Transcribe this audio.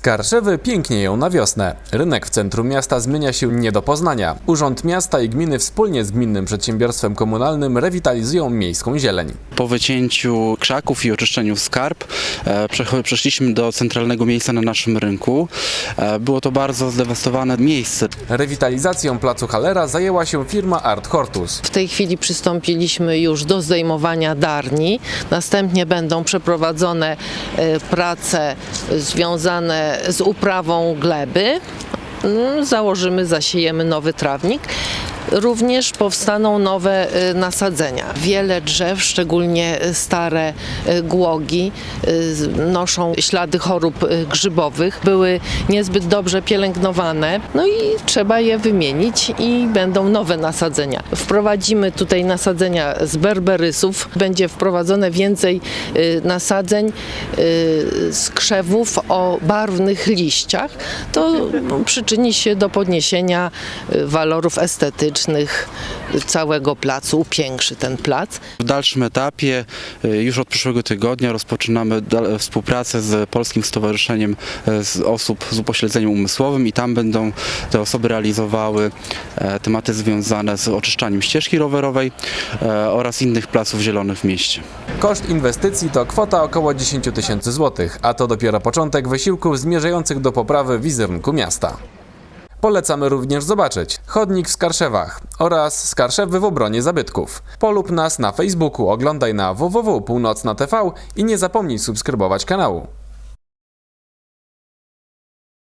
Skarszewy pięknieją na wiosnę. Rynek w centrum miasta zmienia się nie do poznania. Urząd Miasta i Gminy wspólnie z Gminnym Przedsiębiorstwem Komunalnym rewitalizują miejską zieleń. Po wycięciu krzaków i oczyszczeniu skarb e, przeszliśmy do centralnego miejsca na naszym rynku. E, Było to bardzo zdewastowane miejsce. Rewitalizacją placu Halera zajęła się firma Art Hortus. W tej chwili przystąpiliśmy już do zdejmowania darni. Następnie będą przeprowadzone e, prace związane z uprawą gleby. Mm, Założymy, zasiejemy nowy trawnik. Również powstaną nowe e, nasadzenia. Wiele drzew, szczególnie stare e, głogi, z- noszą ślady chorób grzybowych. Były niezbyt dobrze pielęgnowane, no i trzeba je wymienić i będą nowe nasadzenia. Wprowadzimy tutaj nasadzenia z berberysów. Będzie wprowadzone więcej y, nasadzeń y, z krzewów o barwnych liściach. To przyczyni się do podniesienia y, walorów estetycznych całego placu, upiększy ten plac. W dalszym etapie, e, już od przyszłego tygodnia, rozpoczynamy współpracę z Polskim Stowarzyszeniem z Osób z Upośledzeniem Umysłowym i tam będą te osoby realizowały e, tematy związane z oczyszczaniem ścieżki rowerowej e, oraz innych placów zielonych w mieście. Koszt inwestycji to kwota około 10 tysięcy złotych, a to dopiero początek wysiłków zmierzających do poprawy wizerunku miasta. Polecamy również zobaczyć chodnik w Skarszewach oraz Skarszewy w obronie zabytków. Polub nas na Facebooku, oglądaj na www.północna.tv i nie zapomnij subskrybować kanału.